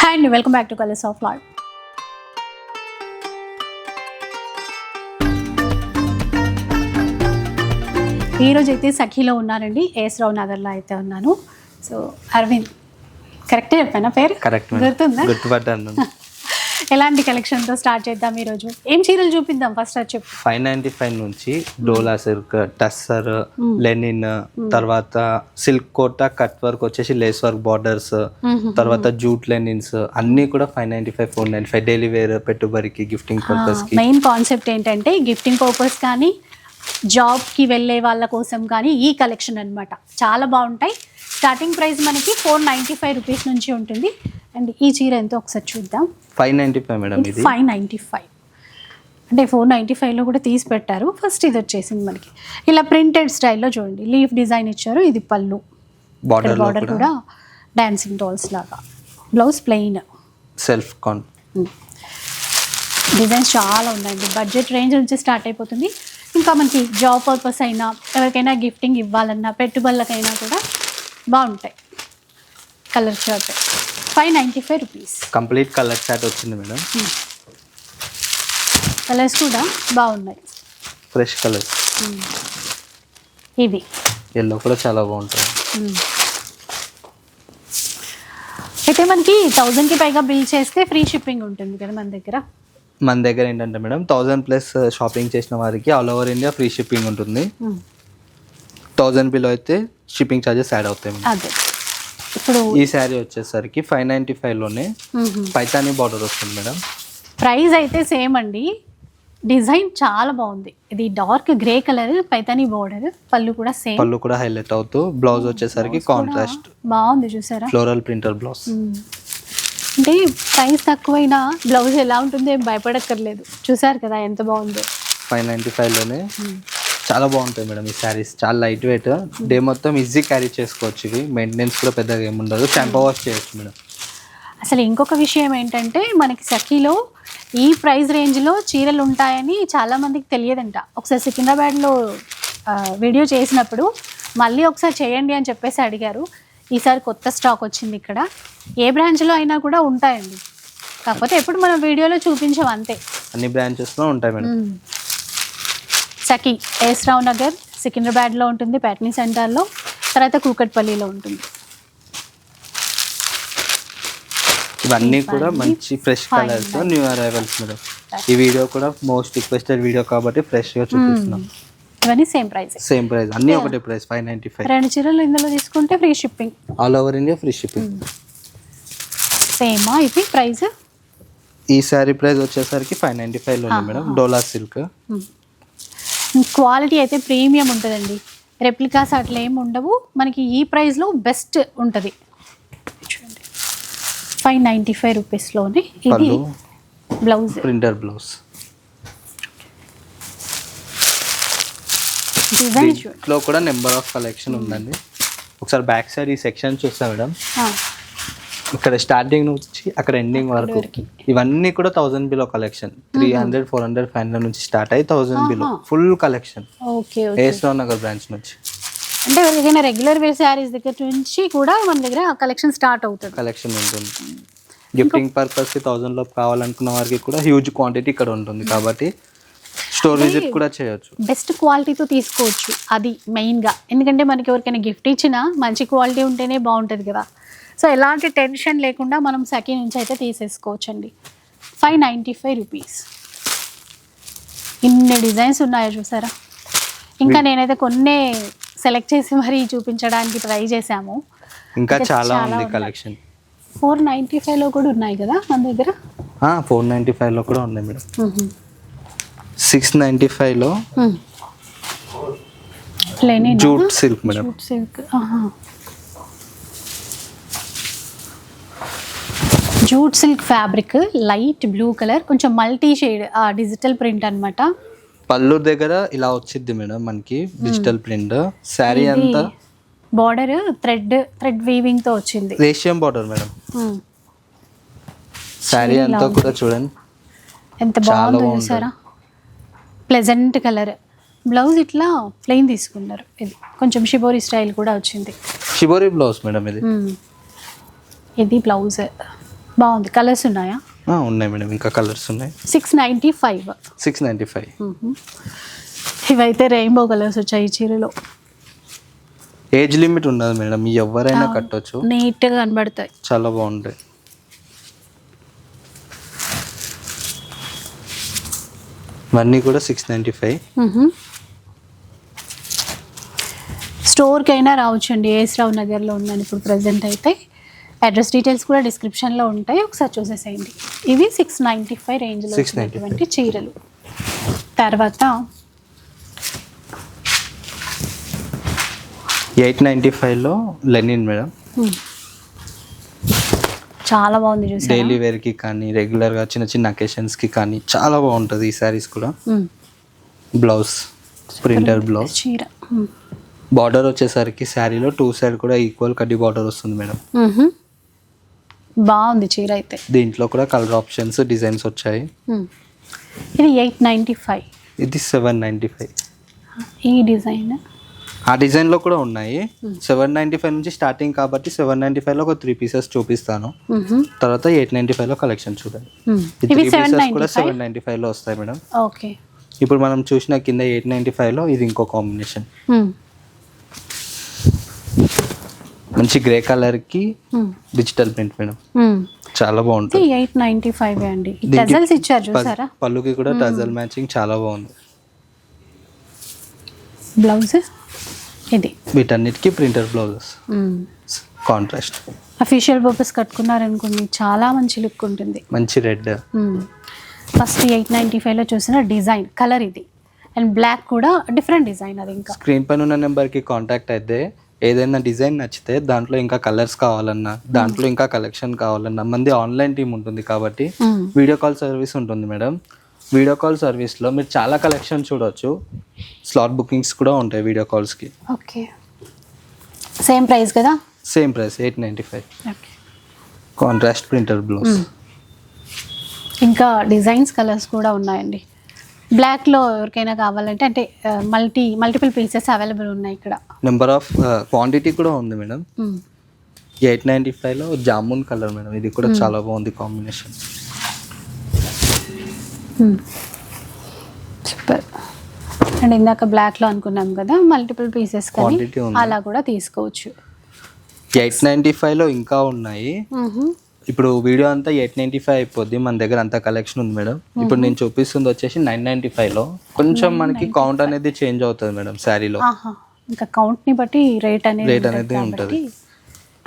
Hi అండి welcome back to colours of lord ఈరోజు అయితే సఖీలో ఉన్నానండి. ఏఎస్ రావు నగర్లో అయితే ఉన్నాను. సో అరవింద్ కరెక్టే చెప్పానా పేరు? కరెక్ట్ గుర్తుందా? గుర్తుపట్టాను ఎలాంటి కలెక్షన్తో స్టార్ట్ చేద్దాం ఈరోజు? ఏం చీరలు చూపిద్దాం ఫస్ట్ అది చెప్పు. ఫైవ్ నైన్టీ ఫైవ్ నుంచి డోలా సిల్క్ టస్సర్ లెనిన్ తర్వాత సిల్క్ కోట కట్ వర్క్ వచ్చేసి లేస్ వర్క్ బార్డర్స్ తర్వాత జూట్ లెనిన్స్ అన్ని కూడా five ninety five four ninety five daily wear పెట్టుబడికి గిఫ్టింగ్ పర్పస్కి. మెయిన్ కాన్సెప్ట్ ఏంటంటే గిఫ్టింగ్ పర్పస్ కానీ జాబ్కి వెళ్ళే వాళ్ళ కోసం కానీ ఈ కలెక్షన్ అన్నమాట. చాలా బాగుంటాయి. స్టార్టింగ్ ప్రైస్ మనకి ఫోర్ నైంటీ ఫైవ్ రూపీస్ నుంచి ఉంటుంది. అండ్ ఈ చీర ఎంతో ఒకసారి చూద్దాం. ఫైవ్ నైన్టీ ఫైవ్ మేడం ఇది. Five ninety five. అంటే ఫోర్ నైంటీ ఫైవ్లో కూడా తీసి పెట్టారు. ఫస్ట్ ఇది వచ్చేసింది మనకి. ఇలా ప్రింటెడ్ స్టైల్లో చూడండి. లీఫ్ డిజైన్ ఇచ్చారు. ఇది పళ్ళు. బార్డర్ బార్డర్ కూడా. కూడా డాన్సింగ్ డాల్స్ లాగా. బ్లౌజ్ ప్లెయిన్ సెల్ఫ్ కాన్ డిజైన్స్ చాలా ఉన్నాయండి. బడ్జెట్ రేంజ్ నుంచి స్టార్ట్ అయిపోతుంది. ఇంకా మనకి జాబ్ పర్పస్ అయినా ఎవరికైనా గిఫ్టింగ్ ఇవ్వాలన్నా పెట్టుబడులకైనా కూడా బాగుంటాయి. Colour shirt five ninety five rupees. Complete colour chart వచ్చింది మేడం. కలర్స్ కూడా బాగున్నాయి. ఫ్రెష్ కలర్ ఇవి. ఎల్లో కూడా చాలా బాగుంటుంది అయితే మనకి థౌజండ్కి పైగా బిల్ చేస్తే ఫ్రీ షిప్పింగ్ ఉంటుంది కదా మన దగ్గర? మన దగ్గర ఏంటంటే మేడం థౌజండ్ ప్లస్ షాపింగ్ చేసిన వారికి all over India free shipping ఉంటుంది. థౌజండ్ బిలో అయితే షిప్పింగ్ ఛార్జెస్ యాడ్ అవుతాయి అదే. ఇప్పుడు ఈ శారీ వచ్చేసరికి ఫైవ్ నైంటీ ఫైవ్లోనే పైతానీ బార్డర్ వస్తుంది మేడం. ప్రైస్ అయితే సేమ్ అండి. డిజైన్ చాలా బాగుంది. ఇది dark grey colour Paithani border. పళ్ళు కూడా సేమ్. పళ్ళు కూడా హైలైట్ అవుతూ బ్లౌజ్ వచ్చేసరికి కాంట్రాస్ట్ బాగుంది చూసారా? Floral printer blouse. అంటే ప్రైస్ తక్కువైనా బ్లౌజ్ ఎలా ఉంటుందో ఏం భయపడక్కర్లేదు. చూసారు కదా ఎంత బాగుందో. ఫైవ్ నైంటీ ఫైవ్లోనే చాలా బాగుంటాయి మేడం ఈ శారీస్. చాలా లైట్ వెయిట్ డే మొత్తం ఈజీ క్యారీ చేసుకోవచ్చు ఇవి. మెయింటెనెన్స్ కూడా పెద్దగా ఏముండదు షాంపూ వాష్ చేయొచ్చు మేడం. అసలు ఇంకొక విషయం ఏంటంటే మనకి సఖీలో ఈ ప్రైస్ రేంజ్లో చీరలు ఉంటాయని చాలామందికి తెలియదంట. ఒకసారి సికింద్రాబాద్లో వీడియో చేసినప్పుడు మళ్ళీ ఒకసారి చేయండి అని చెప్పేసి అడిగారు. ఈసారి కొత్త స్టాక్ వచ్చింది ఇక్కడ. ఏ బ్రాంచ్లో అయినా కూడా ఉంటాయండి. కాకపోతే ఎప్పుడు మనం వీడియోలో చూపించాం అంతే. అన్ని బ్రాంచెస్లో ఉంటాయి మేడం. సఖీ ఎస్ రావు నగర్ సికింద్రాబాద్లో ఉంటుంది ప్యాట్నీ సెంటర్లో తర్వాత కూకట్పల్లిలో ఉంటుంది. ఇవన్నీ కూడా మంచి fresh. Colours new arrivals madam. ఈ వీడియో కూడా మోస్ట్ రిక్వెస్టెడ్ వీడియో కాబట్టి ఫ్రెష్గా చూపిస్తున్నాం. ఇవన్నీ సేమ్ ప్రైస్ సేమ్ ప్రైస్ అన్ని ఒకటే ప్రైస్ ఫైవ్ నైంటీ ఫైవ్ రెండు చీరలు ఇందులో తీసుకుంటే free shipping all over India free shipping సేమా ఇది ప్రైస్ ఈ శారీ ప్రైస్ వచ్చేసరికి ఫైవ్ నైంటీ ఫైవ్లో ఉంది మేడం. డోలా సిల్క్ క్వాలిటీ అయితే ప్రీమియం ఉంటుందండి. రెప్లికాస్ అట్లా ఏమి ఉండవు. మనకి ఈ ప్రైస్లో బెస్ట్ ఉంటుంది. ఫైవ్ నైంటీ ఫైవ్ రూపీస్లోనే ఇది బ్లౌజ్. Printer blouse. డిజైన్ దీంట్లో కూడా నెంబర్ ఆఫ్ కలెక్షన్ ఉందండి. ఒకసారి బ్యాక్ సైడ్ ఈ సెక్షన్ చూస్తా మేడం. ఇక్కడ స్టార్టింగ్ నుంచి అక్కడ ఎండింగ్ వరకు. ఇవన్నీ కూడా thousand below collection three hundred four hundred five hundred నుంచి స్టార్ట్ అయ్యి thousand below. Full collection ఏస్రావ్ Nagar branch నుంచి. అంటే ఎవరికైనా రెగ్యులర్ వేర్ శారీస్ దగ్గర నుంచి కూడా మన దగ్గర కలెక్షన్ స్టార్ట్ అవుతుంది. కలెక్షన్ ఉంటుంది. గిఫ్టింగ్ పర్పస్కి థౌసండ్ లోపు కావాలనుకున్న వారికి కూడా హ్యూజ్ క్వాంటిటీ ఇక్కడ ఉంటుంది కాబట్టి స్టోర్ విజిట్ కూడా చేయొచ్చు. బెస్ట్ క్వాలిటీతో తీసుకోవచ్చు అది మెయిన్గా ఎందుకంటే మనకి ఎవరికైనా గిఫ్ట్ ఇచ్చినా మంచి క్వాలిటీ ఉంటేనే బాగుంటుంది కదా. సో ఎలాంటి టెన్షన్ లేకుండా మనం సఖీ నుంచి అయితే తీసేసుకోవచ్చు అండి ఫైవ్ నైంటీ ఫైవ్ రూపీస్. ఇన్ని డిజైన్స్ ఉన్నాయో చూసారా? ఇంకా నేనైతే కొన్నే సెలెక్ట్ చేసి మరీ చూపించడానికి ట్రై చేశాము. ఇంకా చాలా ఉంది. కలెక్షన్ ఫోర్ నైంటీ ఫైవ్లో కూడా ఉన్నాయి కదా మన దగ్గర? ఫోర్ నైంటీ లో కూడా ఉన్నాయి మేడం. సిక్స్ నైంటీ లో linen jute silk madam. Jute silk jute silk fabric light blue colour కొంచెం మల్టీ షేడ్ డిజిటల్ ప్రింట్ అన్నమాట. పళ్ళు దగ్గర ఇలా వచ్చింది మేడం మనకి డిజిటల్ ప్రింట్. శారీ అంతా? బార్డర్ థ్రెడ్ థ్రెడ్ వీవింగ్తో వచ్చింది. రేషియం బార్డర్ మేడం. శారీ అంతా. కూడా చూడండి. ఎంత బాగుందో. చూసారా? ప్లెజెంట్ కలర్ బ్లౌజ్ ఇట్లా ప్లెయిన్ తీసుకున్నారు. ఇది కొంచెం షిబోరి స్టైల్ కూడా వచ్చింది. షిబోరి బ్లౌజ్ మేడం ఇది. ఇది బ్లౌజ్ బాగుంది. కలర్స్ ఉన్నాయా? ఆ, ఉన్నాయి మేడం. ఇంకా కలర్స్ ఉన్నాయి. Six ninety five six ninety five ఇవైతే రెయిన్బో కలర్స్ వచ్చాయి చీరలో. ఏజ్ లిమిట్ ఉండదు మేడం. ఎవరైనా కట్టొచ్చు. నీట్గా కనబడతాయి. చాలా బాగుంటాయి. ఇవన్నీ కూడా సిక్స్ నైంటీ ఫైవ్ స్టోర్కి అయినా రావచ్చండి. ఏఎస్ రావు నగర్లో ఉందని ఇప్పుడు ప్రజెంట్ అయితే. అడ్రస్ డీటెయిల్స్ కూడా డిస్క్రిప్షన్లో ఉంటాయి ఒకసారి చూసేసేయండి ఇవి సిక్స్ నైంటీ ఫైవ్ రేంజ్లో 695. వచ్చినటువంటి చీరలు తర్వాత ఎయిట్ నైంటీ ఫైవ్లో లెనిన్ మేడం. చాలా బాగుంది చూసారా డైలీ వేర్కి కానీ రెగ్యులర్గా చిన్న చిన్న అకేషన్స్కి కానీ చాలా బాగుంటుంది ఈ శారీస్ కూడా. బ్లౌజ్ ప్రింటర్ బ్లౌజ్ చీర. బార్డర్ వచ్చేసరికి శారీలో టూ సైడ్ కూడా ఈక్వల్ కడ్డీ బార్డర్ వస్తుంది మేడం. బాగుంది చీర అయితే. దీంట్లో కూడా కలర్ ఆప్షన్స్ డిజైన్స్ వచ్చాయి. ఇది ఎయిట్ నైంటీ ఫైవ్. ఇది సెవెన్ నైంటీ ఫైవ్. ఈ డిజైన్? ఆ డిజైన్లో కూడా ఉన్నాయి. సెవెన్ నైంటీ ఫైవ్ నుంచి స్టార్టింగ్ కాబట్టి సెవెన్ నైంటీ ఫైవ్లో ఒక త్రీ పీసెస్ చూపిస్తాను. తర్వాత ఎయిట్ నైంటీ ఫైవ్లో కలెక్షన్ చూడండి. త్రీ సెవెన్ పీసెస్ కూడా ఫైవ్? సెవెన్ నైంటీ ఫైవ్లో వస్తాయి మేడం. ఓకే. ఇప్పుడు మనం చూసిన కింద ఎయిట్ నైంటీ ఫైవ్లో ఇది ఇంకో కాంబినేషన్. మంచి గ్రే కలర్కి Hmm. Digital print madam Hmm. చాలా బాగుంటుంది. ఎయిట్ నైంటీ ఫైవ్ అండి. టజల్స్ ఇచ్చారు చూసారా? పళ్ళుకి కూడా టజల్ మ్యాచింగ్ చాలా బాగుంది. బ్లౌజ్ ఇది. వీటన్నిటికీ printer blouses contrast official purpose కట్టుకున్నారనుకోండి చాలా మంచి లుక్ ఉంటుంది. మంచి రెడ్ ఫస్ట్ ఎయిట్ నైంటీ ఫైవ్లో చూసిన డిజైన్ కలర్ ఇది. అండ్ బ్లాక్ కూడా డిఫరెంట్ డిజైన్ అది ఇంకా. స్క్రీన్ పైన ఉన్న నెంబర్కి కాంటాక్ట్ అయితే ఏదైనా డిజైన్ నచ్చితే దాంట్లో ఇంకా కలర్స్ కావాలన్నా దాంట్లో ఇంకా కలెక్షన్ కావాలన్నా మంది ఆన్లైన్ టీం ఉంటుంది కాబట్టి Hmm. వీడియో కాల్ సర్వీస్ ఉంటుంది మేడం. వీడియో కాల్ సర్వీస్లో మీరు చాలా కలెక్షన్ చూడొచ్చు. స్లాట్ బుకింగ్స్ కూడా ఉంటాయి వీడియో కాల్స్కి. ఓకే. సేమ్ ప్రైస్ కదా? Same price eight ninety five contrast printer blouse ఇంకా డిజైన్స్ కలర్స్ కూడా ఉన్నాయండి. బ్లాక్లో ఎవరికైనా కావాలంటే అంటే మల్టీ మల్టిపుల్ పీసెస్ అవైలబుల్ ఉన్నాయి ఇక్కడ. నెంబర్ ఆఫ్ క్వాంటిటీ కూడా ఉంది మేడం. Hmm. ఎయిట్ నైంటీ ఫైవ్లో జామున్ కలర్ మేడం. ఇది కూడా చాలా బాగుంది కాంబినేషన్. సూపర్ అండ్ ఇందాక బ్లాక్లో అనుకున్నాం కదా మల్టిపుల్ పీసెస్. అలా కూడా తీసుకోవచ్చు. ఎయిట్ నైంటీ ఫైవ్లో ఇంకా ఉన్నాయి. ఇప్పుడు వీడియో అంతా ఎయిట్ నైంటీ ఫైవ్ అయిపోద్ది మన దగ్గర అంత కలెక్షన్ ఉంది మేడం. ఇప్పుడు నేను చూపిస్తుంది వచ్చేసి నైన్ నైంటీ ఫైవ్లో కొంచెం మనకి కౌంట్ అనేది చేంజ్ అవుతుంది మేడం శారీలో ఇంకా కౌంట్ని బట్టి రేట్ అనేది ఉంటుంది అనేది కాబట్టి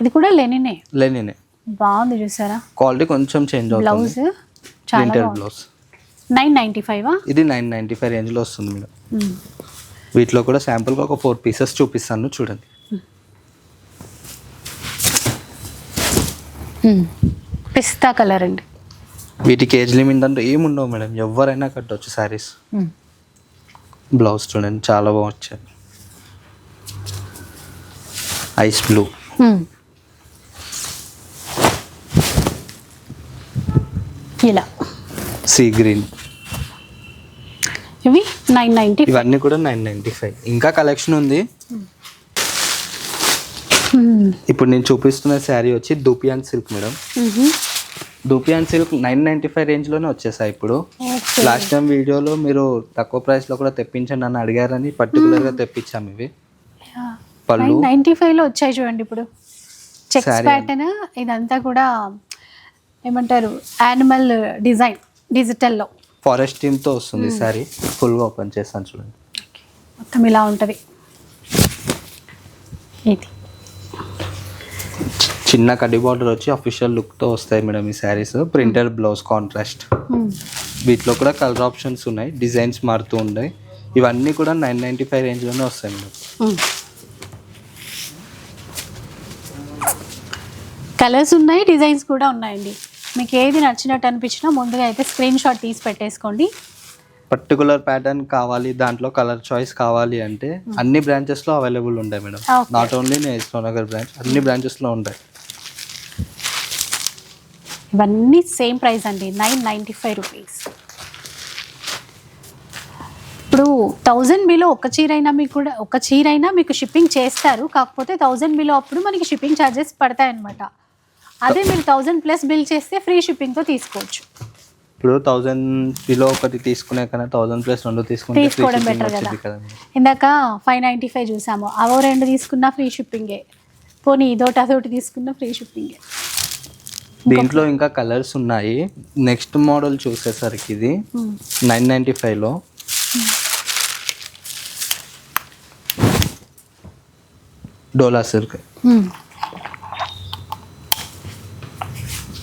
ఇది కూడా లెనినే లేనినే బాగుంది చూసారా? క్వాలిటీ కొంచెం చేంజ్ అవుతుంది. బ్లౌజ్ చాలా బ్లౌజ్ నైన్ నైంటీ ఫైవా ఇది నైన్ నైంటీ ఫైవ్ రేంజ్లో వస్తుంది మేడం. వీటిలో కూడా శాంపుల్గా ఒక ఫోర్ పీసెస్ చూపిస్తాను చూడండి. పిస్తా కలర్ అండి. వీటికి ఏజ్ లిమిట్ అంటే ఏముండవు మేడం. ఎవరైనా కట్టవచ్చు శారీస్. బ్లౌజ్ చూడండి చాలా బాగా వచ్చాయి. Ice blue. ఇలా. Sea green. ఇవి నైన్ నైంటీ ఇవన్నీ కూడా నైన్ నైంటీ ఫైవ్. ఇంకా కలెక్షన్ ఉంది. ఇప్పుడు నేను చూపిస్తున్న శారీ వచ్చి dupion silk madam. Dupion silk nine ninety five రేంజ్లోనే వచ్చేసాయి ఇప్పుడు. లాస్ట్ టైం వీడియోలో మీరు తక్కువ ప్రైస్లో కూడా తెప్పించండి అని అడిగారని పర్టికులర్గా తెప్పించాము ఇవి. పళ్ళు. నైన్ నైంటీ ఫైవ్లో వచ్చాయి చూడండి ఇప్పుడు. చెక్స్. ప్యాటర్న్ ఇదంతా కూడా ఏమంటారు యానిమల్ డిజైన్ డిజిటల్లో. ఫారెస్ట్ టీమ్తో వస్తుంది శారీ. ఫుల్గా ఓపెన్ చేస్తాను చూడండి. మొత్తం ఇలా ఉంటుంది. ఇది. చిన్న కడ్డీ బార్డర్ వచ్చి అఫీషియల్ లుక్తో వస్తాయి మేడం ఈ saris. Printed blouse contrast Hmm. వీటిలో కూడా కలర్ ఆప్షన్స్ ఉన్నాయి డిజైన్స్ మారుతూ ఉన్నాయి. ఇవన్నీ కూడా నైన్ నైంటీ ఫైవ్ రేంజ్లోనే వస్తాయి మేడం. కలర్స్ ఉన్నాయి డిజైన్స్ కూడా ఉన్నాయండి. మీకు ఏది నచ్చినట్టు అనిపించినా ముందుగా అయితే స్క్రీన్ షాట్ తీసి పెట్టేసుకోండి. పర్టికులర్ ప్యాటర్న్ కావాలి దాంట్లో కలర్ చాయిస్ కావాలి అంటే అన్ని బ్రాంచెస్లో అవైలబుల్ ఉంటాయి మేడం. నాట్ ఓన్లీ నేస్లో నగర్ బ్రాంచ్ అన్ని బ్రాంచెస్లో ఉంటాయి. ఇవన్నీ సేమ్ ప్రైస్ అండి. Nine ninety five rupees. ఇప్పుడు థౌజండ్ బిలో ఒక చీర అయినా మీకు కూడా ఒక చీర అయినా మీకు షిప్పింగ్ చేస్తారు. కాకపోతే థౌజండ్ బిలో అప్పుడు మనకి షిప్పింగ్ ఛార్జెస్ పడతాయి అనమాట అదే మీరు థౌజండ్ ప్లస్ బిల్ చేస్తే ఫ్రీ షిప్పింగ్తో తీసుకోవచ్చు. ఇప్పుడు థౌజండ్ బిలో ఒకటి తీసుకునే కన్నా థౌజండ్ ప్లస్ రెండు తీసుకుంటే తీసుకోవడం కదా. కదా ఇందాక ఫైవ్ నైంటీ ఫైవ్ చూసాము. అవో రెండు తీసుకున్నా ఫ్రీ షిప్పింగే. పోనీ ఇదోటి అదొకటి తీసుకున్నా ఫ్రీ షిప్పింగే. దీంట్లో ఇంకా కలర్స్ ఉన్నాయి. నెక్స్ట్ మోడల్ చూసేసరికి ఇది నైన్ నైంటీ ఫైవ్లో. డోలా సిల్క్.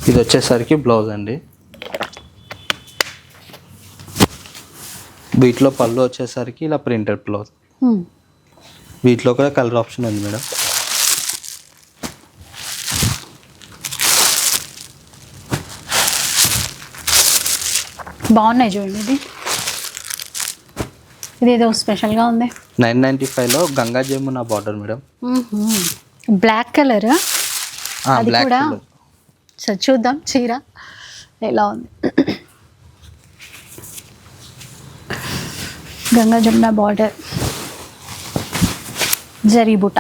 ఇది వచ్చేసరికి బ్లౌజ్ అండి. వీటిలో పళ్ళు వచ్చేసరికి ఇలా ప్రింటెడ్ బ్లౌజ్ వీటిలో కూడా కలర్ ఆప్షన్ ఉంది మేడం. బాగున్నాయి చూడండి ఇది. ఇదేదో స్పెషల్గా ఉంది. నైన్ నైంటీ ఫైవ్లో Ganga Jamuna border madam. Black colour? అది కూడా సరే చూద్దాం చీర ఎలా ఉంది. గంగా జమున బార్డర్. జరీ బుట్ట.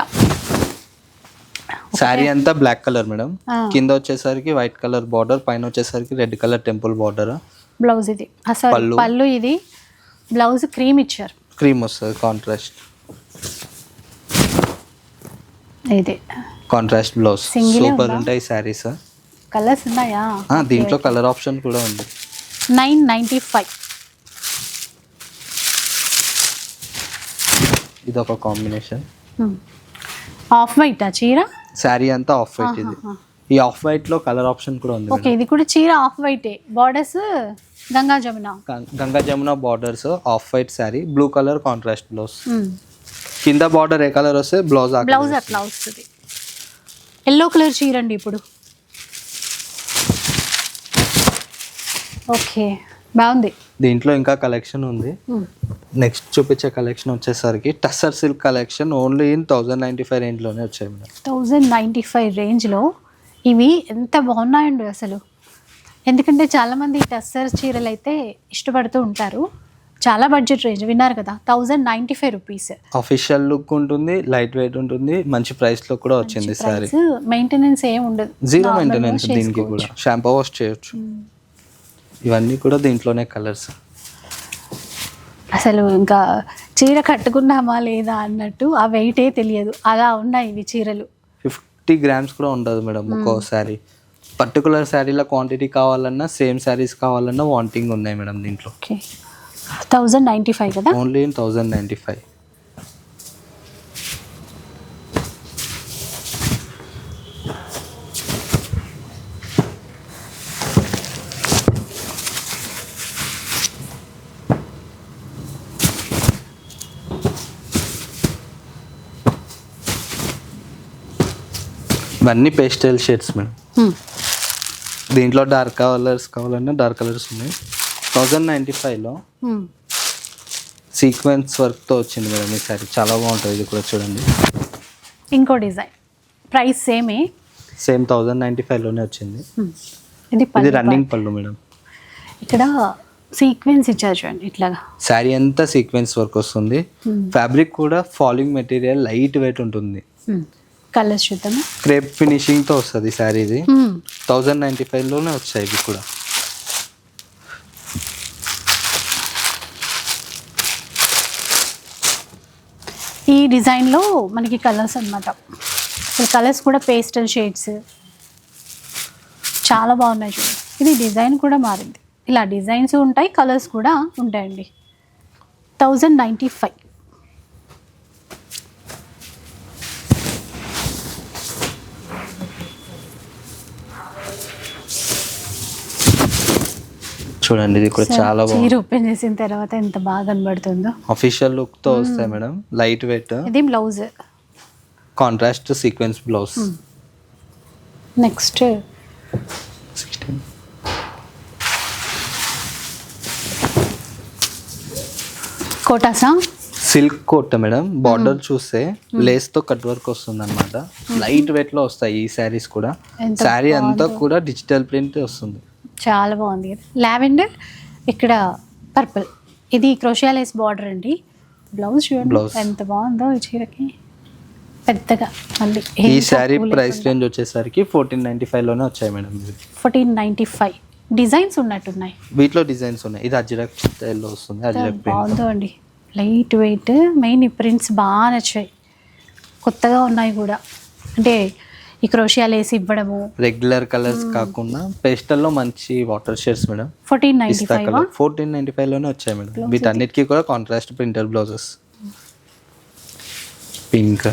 శారీ అంతా బ్లాక్ కలర్ మేడం. కింద వచ్చేసరికి వైట్ కలర్ బార్డర్ పైన వచ్చేసరికి red colour temple border? Blouse ఇది. అసలు పళ్ళు. ఇది. బ్లౌజ్ క్రీమ్ ఇచ్చారు. క్రీమ్ వస్తుంది కాంట్రాస్ట్ ఇది. Contrast blouse super? ఉంటాయి శారీస్ కలర్స్ ఉన్నాయా? దీంట్లో కలర్ ఆప్షన్ కూడా ఉంది. నైన్ నైంటీ ఫైవ్ ఇది ఒక కాంబినేషన్ ఆఫ్ వైట్ ఆ చీర? శారీ అంతా ఆఫ్ వైట్ ఇది. ఈ ఆఫ్ వైట్లో కలర్ ఆప్షన్ కూడా ఉంది ఓకే ఇది కూడా చీర off వైటే. Borders Ganga Jamuna. Ganga Jamuna borders off white sari blue colour contrast blouse. కింద బార్డర్ ఏ కలర్ వస్తే బ్లౌజ్ బ్లౌజ్ అట్లా వస్తుంది. ఎల్లో కలర్ చీర అండి ఇప్పుడు. ఓకే బాగుంది. దీంట్లో ఇంకా కలెక్షన్ ఉంది. నెక్స్ట్ చూపించే కలెక్షన్ వచ్చేసరికి tussar silk collection only in thousand ninety five రేంజ్లోనే వచ్చాయి మేడం. థౌజండ్ నైంటీ ఫైవ్ రేంజ్లో ఇవి ఎంత బాగున్నాయండి అసలు. ఎందుకంటే చాలామంది టస్సర్ చీరలు అయితే ఇష్టపడుతూ ఉంటారు. చాలా బడ్జెట్ రేంజ్ విన్నారు కదా thousand ninety five rupees. Official look ఉంటుంది లైట్ వెయిట్ ఉంటుంది మంచి ప్రైస్లో కూడా వచ్చింది ప్రైస్ మెయింటెనెన్స్ ఏం ఉండదు. జీరో మెయింటెనెన్స్ దీనికి. కూడా. షాంపూ వాష్ చేయొచ్చు. ఇవన్నీ కూడా దీంట్లోనే కలర్స్ అసలు ఇంకా చీర కట్టుకున్నామా లేదా అన్నట్టు ఆ వెయిటే తెలియదు. అలా ఉన్నాయి ఇవి చీరలు. ఫిఫ్టీ గ్రామ్స్ కూడా ఉండదు మేడం ఒక్కో శారీ. పర్టికులర్ శారీల క్వాంటిటీ కావాలన్నా సేమ్ శారీస్ కావాలన్నా వాంటింగ్ ఉన్నాయి మేడం దీంట్లో. ఓకే థౌజండ్ నైంటీ ఫైవ్ కదా? ఓన్లీ థౌజండ్ నైంటీ ఫైవ్ ఇవన్నీ పేస్టల్ షేడ్స్ మేడం Hmm. దీంట్లో డార్క్ కలర్స్ కావాలన్నా డార్క్ కలర్స్ ఉన్నాయి. థౌజండ్ నైంటీ ఫైవ్లో Hmm. సీక్వెన్స్ వర్క్తో వచ్చింది మేడం ఈ సారీ చాలా బాగుంటుంది ఇది కూడా చూడండి. ఇంకో డిజైన్ ప్రైస్ సేమే సేమ్ థౌజండ్ నైంటీ ఫైవ్లోనే వచ్చింది. Hmm. ఇది రన్నింగ్ పళ్ళు మేడం. ఇక్కడ సీక్వెన్స్ ఇచ్చారు చూడండి ఇట్లాగా. శారీ అంతా సీక్వెన్స్ వర్క్ వస్తుంది. ఫ్యాబ్రిక్ కూడా ఫాలింగ్ మెటీరియల్ లైట్ వెయిట్ ఉంటుంది. కలర్స్ చూద్దాము? క్రేప్ ఫినిషింగ్తో వస్తుంది శారీ ఇది. థౌజండ్ నైంటీ ఫైవ్లోనే వచ్చాయి ఇవి కూడా. ఈ డిజైన్లో మనకి కలర్స్ అన్నమాట. ఈ కలర్స్ కూడా పేస్టల్ షేడ్స్. చాలా బాగున్నాయి చూడండి ఇది డిజైన్ కూడా మారింది. ఇలా డిజైన్స్ ఉంటాయి కలర్స్ కూడా ఉంటాయండి. Thousand ninety five. చూడండి ఇది కూడా చాలా చీర బాగుంది ఓపెన్ చేసిన తర్వాత ఎంత బాగా కనబడుతుందో. అఫీషియల్ లుక్తో వస్తాయి మేడం. లైట్ వెయిట్ ఇది blouse contrast sequence blouse next కోటాసా silk కోట్ మేడం బార్డర్ చూస్తే లేస్తో కట్ వర్క్ వస్తుంది అనమాట లైట్ వెయిట్లో వస్తాయి ఈ శారీస్ కూడా. శారీ అంతా కూడా డిజిటల్ ప్రింట్ వస్తుంది. చాలా బాగుంది. కదా లావెండర్ ఇక్కడ పర్పుల్. ఇది క్రోషియాలేస్ బార్డర్ అండి. బ్లౌజ్ చూడండి. ఎంత బాగుందో ఈ చీరకి. పెద్దగా మళ్ళీ ఈ శారీ ప్రైస్ రేంజ్ వచ్చేసరికి ఫోర్టీన్ నైన్టీ ఫైవ్లోనే వచ్చాయి మేడం ఇది ఫోర్టీన్ నైంటీ ఫైవ్ డిజైన్స్ ఉన్నట్టున్నాయి. వీటిలో డిజైన్స్ ఉన్నాయి. ఇది అజ్రక్ స్టైల్లో వస్తుంది. అజ్రక్ బాగుందో అండి. లైట్ వెయిట్ మెయిన్ ఈ ప్రింట్స్ బాగా నచ్చాయి. కొత్తగా ఉన్నాయి కూడా. అంటే ఈ క్రోషియాలు వేసి ఇవ్వడము. రెగ్యులర్ కలర్స్ కాకుండా పేస్టల్లో మంచి water shades madam. Fourteen five fourteen ninety ఫైవ్లోనే వచ్చాయి మేడం. వీటన్నిటికీ కూడా contrast printer blouses pink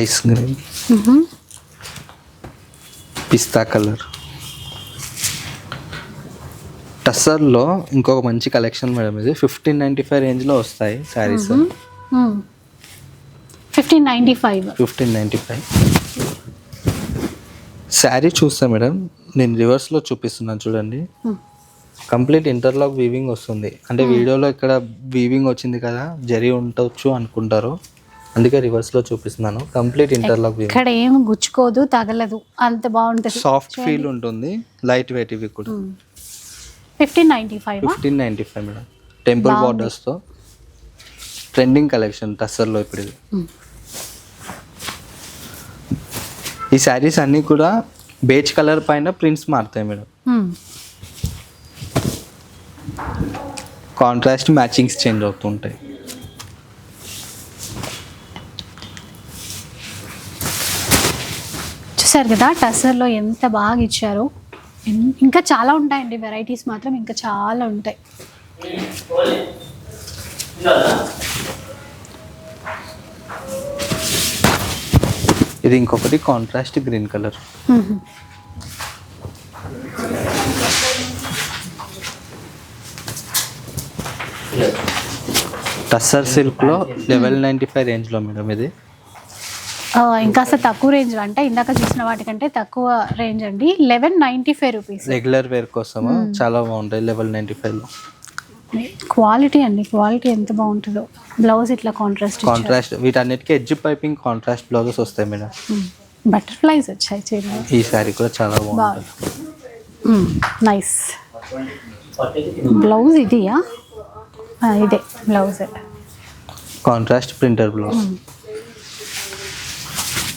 ice green pista colour టస్సర్లో ఇంకొక మంచి కలెక్షన్ మేడం ఇది. ఫిఫ్టీన్ నైంటీ ఫైవ్ రేంజ్లో వస్తాయి saris. Fifteen ninety five. Fifteen ninety five. Sari చూస్తే మేడం. నేను రివర్స్లో చూపిస్తున్నాను చూడండి. కంప్లీట్ ఇంటర్లాక్ వీవింగ్ వస్తుంది. అంటే వీడియోలో ఇక్కడ వీవింగ్ వచ్చింది కదా జరి ఉండొచ్చు అనుకుంటారు. అందుకే రివర్స్లో చూపిస్తున్నాను. Complete interlock weaving. ఇక్కడ ఏం గుచ్చుకోదు తగలదు అంత బాగుంటుంది. సాఫ్ట్ ఫీల్ ఉంటుంది. లైట్ వెయిట్ ఇవి కూడా. Fifteen ninety five fifteen ninety five madam. Temple బార్డర్స్తో trending collection టస్సర్లో ఇప్పుడు ఇది. ఈ శారీస్ అన్నీ కూడా బేజ్ కలర్ పైన ప్రింట్స్ మారుతాయి మేడం. కాంట్రాస్ట్ మ్యాచింగ్స్ చేంజ్ అవుతుంటాయి చూసారు కదా టసర్లో ఎంత బాగా ఇచ్చారో. ఇంకా చాలా ఉంటాయండి వెరైటీస్ మాత్రం ఇంకా చాలా ఉంటాయి. ఇది ఇంకొకటి కాంట్రాస్ట్ గ్రీన్ కలర్. టస్సర్ సిల్క్లో లెవెల్ నైంటీ ఫైవ్ రేంజ్లో మేడం ఇది. ఆ, ఇంకాస్త తక్కువ రేంజ్ అంటే ఇందాక చూసిన వాటికంటే తక్కువ రేంజ్ అండి. Eleven ninety five rupees regular wear కోసము చాలా బాగుంటాయి లెవెల్ నైంటీ ఫైవ్లో క్వాలిటీ అండి క్వాలిటీ ఎంత బాగుంటుందో. బ్లౌజ్ ఇట్లా కాంట్రాస్ట్ కాంట్రాస్ట్ వీటన్నిటికీ ఎడ్జ్ పైపింగ్ కాంట్రాస్ట్ బ్లౌజెస్ వస్తాయి మేడం. బటర్ఫ్లైస్ వచ్చాయి చీరలు. ఈ శారీ కూడా చాలా బాగుంటుంది. నైస్ బ్లౌజ్ ఇదియా? ఇదే blouse contrast printer blouse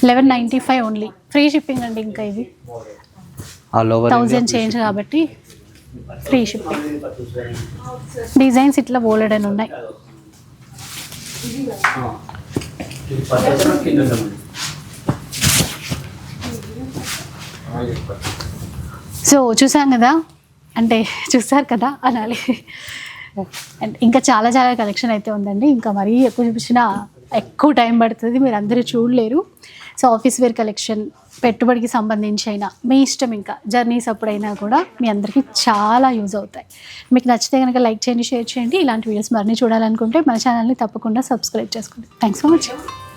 eleven ninety five only free shipping అండి ఇంకా ఇది. థౌజండ్ చేంజ్ కాబట్టి. ఫ్రీ షిప్పింగ్ డిజైన్స్ ఇట్లా బోలెడ్ అని ఉన్నాయి. సో చూసాం కదా? అంటే చూసారు కదా? అనాలి. అండ్ ఇంకా చాలా చాలా కలెక్షన్ అయితే ఉందండి. ఇంకా మరీ ఎక్కువ చూపించినా ఎక్కువ టైం పడుతుంది. మీరు అందరూ చూడలేరు. సో ఆఫీస్ వేర్ కలెక్షన్ పెట్టుబడికి సంబంధించి అయినా మీ ఇష్టం ఇంకా. జర్నీస్ అప్పుడైనా కూడా మీ అందరికీ చాలా యూజ్ అవుతాయి. మీకు నచ్చితే కనుక లైక్ చేయండి షేర్ చేయండి. ఇలాంటి వీడియోస్ మరిన్ని చూడాలనుకుంటే మన ఛానల్ని తప్పకుండా సబ్స్క్రైబ్ చేసుకోండి. Thanks for watching